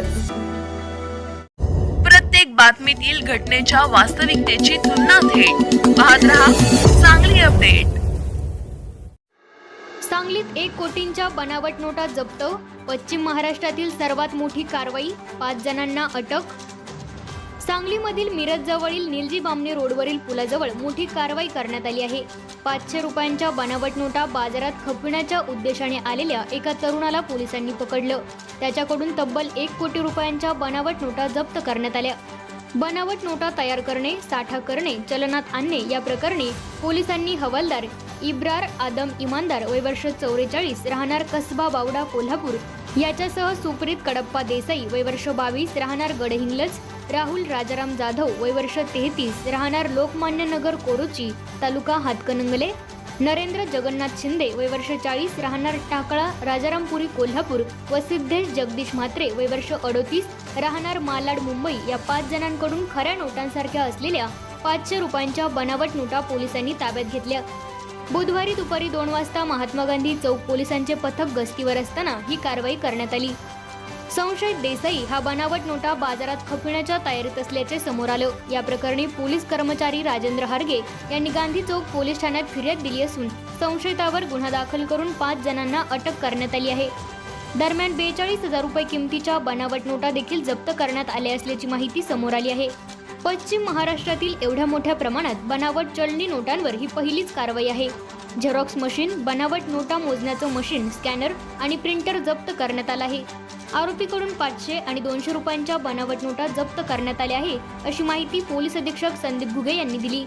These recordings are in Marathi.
आणि प्रत्येक बातमीतील घटनेच्या वास्तविकतेची तुलना थेट. पाहत रहा चांगली अपडेट. सांगलीत एक कोटींच्या बनावट नोटा जप्त पश्चिम महाराष्ट्रातील सर्वात मोठी कारवाई पाच जणांना अटक सांगलीमधील मिरज जवळील निलजी बामणे रोडवरील पुलाजवळ मोठी कारवाई करण्यात आली आहे. पाचशे रुपयांच्या बनावट नोटा बाजारात खपविण्याच्या उद्देशाने आलेल्या एका तरुणाला पोलिसांनी पकडलं. त्याच्याकडून तब्बल एक कोटी रुपयांच्या बनावट नोटा जप्त करण्यात आल्या. बनावट नोटा तयार करणे साठा करणे चलनात आणणे या प्रकरणी पोलिसांनी हवालदार इब्रार आदम इमानदार वय वर्ष चौवेचाळीस राहणार कसबा बावडा कोल्हापूर याच्यासह सुप्रीत कडप्पा देसाई वय वर्ष बावीस राहणार गडहिंग्लज राहुल राजाराम जाधव वय वर्ष तेहतीस राहणार लोकमान्य नगर कोरोची तालुका हातकणंगले नरेंद्र जगन्नाथ शिंदे वय वर्ष चाळीस राहणार टाकळा राजारामपुरी कोल्हापूर व सिद्धेश जगदीश म्हात्रे वय वर्ष अडोतीस राहणार मालाड मुंबई या पाच जणांकडून खऱ्या नोटांसारख्या असलेल्या पाचशे रुपयांच्या बनावट नोटा पोलिसांनी ताब्यात घेतल्या. बुधवारी दुपारी दोन वाजता महात्मा गांधी चौक पोलिसांचे पथक गस्तीवर असताना ही कारवाई करण्यात आली. संशयित देसाई हा बनावट नोटा बाजारात खपविण्याच्या तयारीत असल्याचे समोर आलं. या प्रकरणी पोलीस कर्मचारी राजेंद्र हार्गे यांनी गांधी चौक पोलीस ठाण्यात फिर्याद दिली असून संशयितावर गुन्हा दाखल करून पाच जणांना अटक करण्यात आली आहे. दरम्यान बेचाळीस हजार रुपये किमतीच्या बनावट नोटा देखील जप्त करण्यात आल्या असल्याची माहिती समोर आली आहे. पश्चिम महाराष्ट्रातील एवढ्या मोठ्या प्रमाणात बनावट चलनी नोटांवर ही पहिलीच कारवाई आहे. झेरॉक्स मशीन बनावट नोटा मोजण्याचं मशीन स्कॅनर आणि प्रिंटर जप्त करण्यात आला आहे. आरोपीकडून पाचशे आणि दोनशे रुपयांच्या बनावट नोटा जप्त करण्यात आल्या आहे अशी माहिती पोलीस अधीक्षक संदीप घुगे यांनी दिली.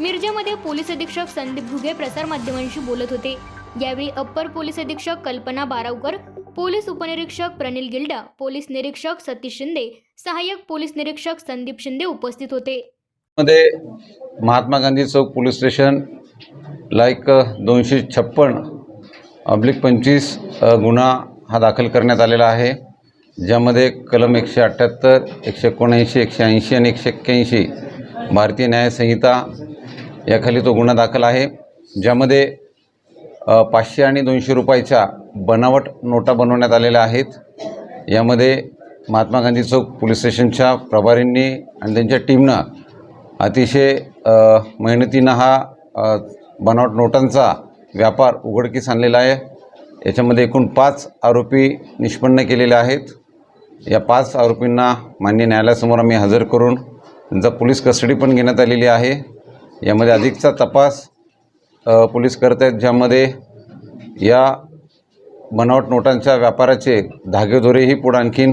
मिरजेमध्ये पोलीस अधीक्षक संदीप घुगे प्रसारमाध्यमांशी बोलत होते. यावेळी अप्पर पोलीस अधीक्षक कल्पना बारावकर पोलीस उपनिरीक्षक प्रनिल गिल्डा पोलीस निरीक्षक सतीश शिंदे सहाय्यक पोलीस निरीक्षक संदीप शिंदे उपस्थित होते. मध्ये महात्मा गांधी चौक पोलीस स्टेशन लाईक दोनशे छप्पन अब्लिक पंचवीस गुन्हा हा दाखल करण्यात आलेला आहे. ज्यामध्ये कलम एकशे अठ्ठ्याहत्तर एकशे एकोणऐंशी एकशे ऐंशी आणि एकशे एक्क्याऐंशी भारतीय न्यायसंहिता याखाली तो गुन्हा दाखल आहे. ज्यामध्ये पाचशे आणि दोनशे रुपयाच्या बनावट नोटा बनवण्यात आलेल्या आहेत. यामध्ये महात्मा गांधी चौक पोलीस स्टेशनच्या प्रभारींनी आणि त्यांच्या टीमनं अतिशय मेहनतीनं हा बनावट नोटांचा व्यापार उघडकीस आणलेला आहे. याच्यामध्ये एकूण पाच आरोपी निष्पन्न केलेले आहेत. या पाच आरोपींना मान्य न्यायालयासमोर आम्ही हजर करून त्यांचा पोलीस कस्टडी पण घेण्यात आलेली आहे. यामध्ये अधिकचा तपास पोलीस करत आहेत ज्यामध्ये या बनावट नोटांच्या व्यापाराचे धागेदोरेही पुढं आणखीन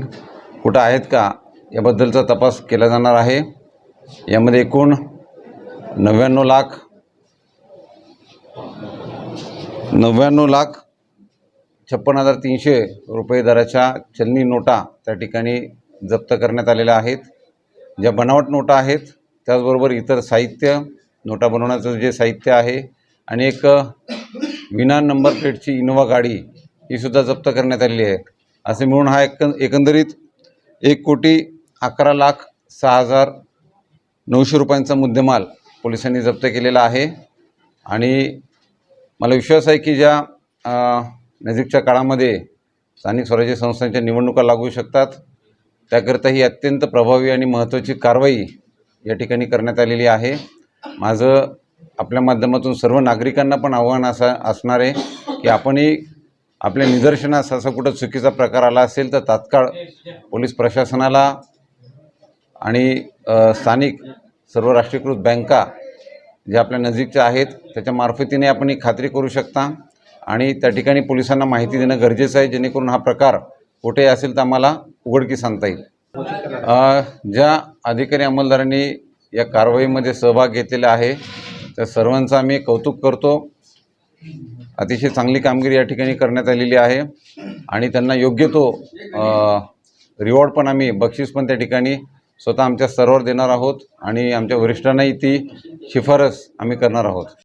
कुठं आहेत का याबद्दलचा तपास केला जाणार आहे. यामध्ये एकूण नव्याण्णव लाख नव्याण्णव लाख छप्पन हजार तीनशे रुपये दराच्या चलनी नोटा त्या ठिकाणी जप्त करण्यात आलेल्या आहेत. ज्या बनावट नोटा आहेत त्याचबरोबर इतर साहित्य नोटा बनवण्याचं जे साहित्य आहे आणि एक विना नंबर प्लेटची इनोवा गाडी ही सुद्धा जप्त करण्यात आलेली आहे. असे मिळून हा एक एकंदरीत एक कोटी अकरा लाख सहा हजार नऊशे रुपयांचा मुद्देमाल पोलिसांनी जप्त केलेला आहे. आणि मला विश्वास आहे की ज्या नजीकच्या काळामध्ये स्थानिक स्वराज्य संस्थांच्या निवडणुका लागू शकतात त्याकरिता ही अत्यंत प्रभावी आणि महत्त्वाची कारवाई या ठिकाणी करण्यात आलेली आहे. माझं आपल्या माध्यमातून सर्व नागरिकांना पण आव्हान असं असणार आहे की आपणही आपल्या निदर्शनास असा कुठं चुकीचा प्रकार आला असेल तर तात्काळ पोलीस प्रशासनाला आणि स्थानिक सर्व राष्ट्रीयकृत बँका ज्या आपल्या नजीकच्या आहेत त्याच्या मार्फतीने आपण ही खात्री करू शकता. आणि त्या ठिकाणी पोलिसांना माहिती देणं गरजेचं आहे जेणेकरून हा प्रकार कुठेही असेल तर आम्हाला उघडकी सांगता येईल. ज्या अधिकारी अंमलदारांनी या कारवाईमध्ये सहभाग घेतलेला आहे त्या सर्वांचं आम्ही कौतुक करतो. अतिशय चांगली कामगिरी या ठिकाणी करण्यात आलेली आहे. आणि त्यांना योग्य तो रिवॉर्ड पण आम्ही बक्षीस पण त्या ठिकाणी स्वतः आमच्या स्तरावर देणार आहोत. आणि आमच्या वरिष्ठांनाही ती शिफारस आम्ही करणार आहोत.